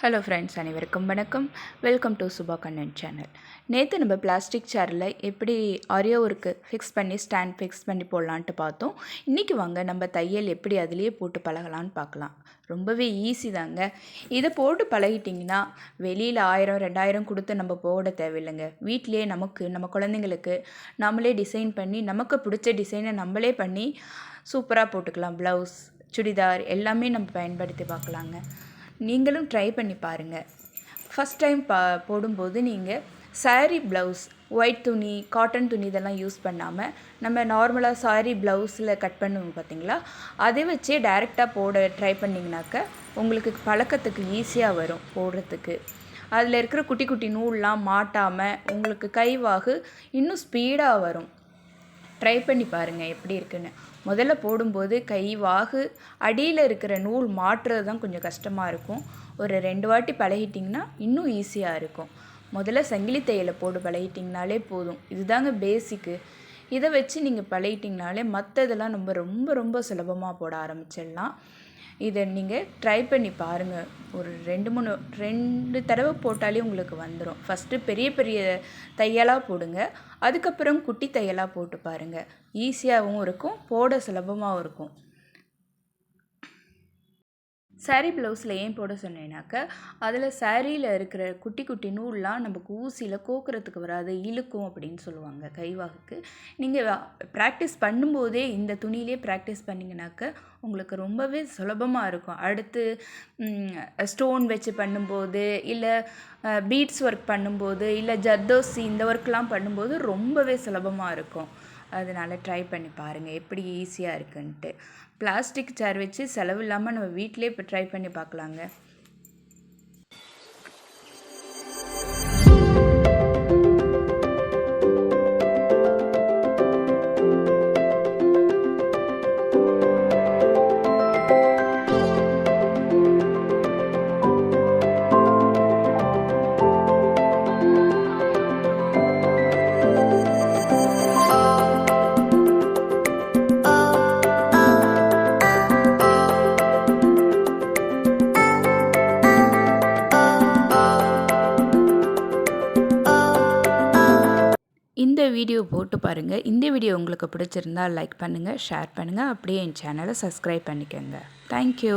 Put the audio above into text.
Hello friends அனைவருக்கும் வணக்கம். Welcome to Subha Kannan channel நேற்று நம்ம பிளாஸ்டிக் சேரில் எப்படி ஆரியோ ஒர்க்கு ஃபிக்ஸ் பண்ணி ஸ்டாண்ட் ஃபிக்ஸ் பண்ணி போடலான்ட்டு பார்த்தோம். இன்றைக்கி வாங்க நம்ம தையல் எப்படி அதுலேயே போட்டு பழகலான்னு பார்க்கலாம். ரொம்பவே ஈஸி தாங்க. இதை போட்டு பழகிட்டிங்கன்னா வெளியில் ஆயிரம் ரெண்டாயிரம் கொடுத்து நம்ம போட தேவையில்லைங்க. வீட்டிலேயே நமக்கு நம்ம குழந்தைங்களுக்கு நம்மளே டிசைன் பண்ணி நமக்கு பிடிச்ச டிசைனை நம்மளே பண்ணி சூப்பராக போட்டுக்கலாம். ப்ளவுஸ் சுடிதார் எல்லாமே நம்ம பயன்படுத்தி பார்க்கலாங்க. நீங்களும் ட்ரை பண்ணி பாருங்கள் ஃபஸ்ட் டைம் பா போடும்போது நீங்கள் சாரீ ப்ளவுஸ் ஒயிட் துணி காட்டன் துணி இதெல்லாம் யூஸ் பண்ணாமல் நம்ம நார்மலாக சாரீ ப்ளவுஸில் கட் பண்ணுவோம் பார்த்தீங்களா அதை வச்சே டைரெக்டாக போட ட்ரை பண்ணிங்கனாக்க உங்களுக்கு பழக்கத்துக்கு ஈஸியாக வரும் போடுறதுக்கு. அதில் இருக்கிற குட்டி குட்டி நூல்லாம் மாட்டாமல் உங்களுக்கு கைவாகு இன்னும் ஸ்பீடாக வரும். ட்ரை பண்ணி பாருங்கள் எப்படி இருக்குன்னு. முதல்ல போடும்போது கை வாகு அடியில் இருக்கிற நூல் மாற்றுறது தான் கொஞ்சம் கஷ்டமாக இருக்கும். ஒரு ரெண்டு வாட்டி பழகிட்டிங்கன்னா இன்னும் ஈஸியாக இருக்கும். முதல்ல சங்கிலி தையலை போட்டு பழகிட்டிங்கனாலே போதும். இதுதாங்க பேசிக்கு இதை வச்சு நீங்கள் பழகிட்டிங்கனாலே மற்றதெல்லாம் நம்ம ரொம்ப ரொம்ப சுலபமாக போட ஆரம்பிச்சிடலாம். இதை நீங்கள் ட்ரை பண்ணி பாருங்கள் ஒரு ரெண்டு மூணு ரெண்டு தடவை போட்டாலே உங்களுக்கு வந்துடும் ஃபஸ்ட்டு பெரிய பெரிய தையலாக போடுங்க. அதுக்கப்புறம் குட்டி தையலாக போட்டு பாருங்கள் ஈஸியாகவும் இருக்கும் போட சுலபமாகவும் இருக்கும். சாரீ ப்ளவுஸில் ஏன் போட சொன்னேன்னாக்க அதில் சாரியில் இருக்கிற குட்டி குட்டி நூல்லாம் நமக்கு ஊசியில் கோக்குறதுக்கு வராது இழுக்கும் அப்படின்னு சொல்லுவாங்க கைவாகுக்கு. நீங்கள் ப்ராக்டிஸ் பண்ணும்போதே இந்த துணியிலே ப்ராக்டிஸ் பண்ணிங்கனாக்க உங்களுக்கு ரொம்பவே சுலபமாக இருக்கும். அடுத்து ஸ்டோன் வச்சு பண்ணும்போது இல்லை பீட்ஸ் ஒர்க் பண்ணும்போது இல்லை ஜர்தோசி இந்த ஒர்க்லாம் பண்ணும்போது ரொம்பவே சுலபமாக இருக்கும். அதனால் ட்ரை பண்ணி பாருங்கள் எப்படி ஈஸியாக இருக்குன்ட்டு. பிளாஸ்டிக் சேர் வச்சு செலவு இல்லாமல் நம்ம வீட்டிலே இப்போ ட்ரை பண்ணி பார்க்கலாங்க. இந்த வீடியோ போட்டு பாருங்கள் இந்த வீடியோ உங்களுக்கு பிடிச்சிருந்தால் லைக் பண்ணுங்கள் ஷேர் பண்ணுங்கள் அப்படியே என் சேனலை சப்ஸ்கிரைப் பண்ணிக்கோங்க. தேங்க்யூ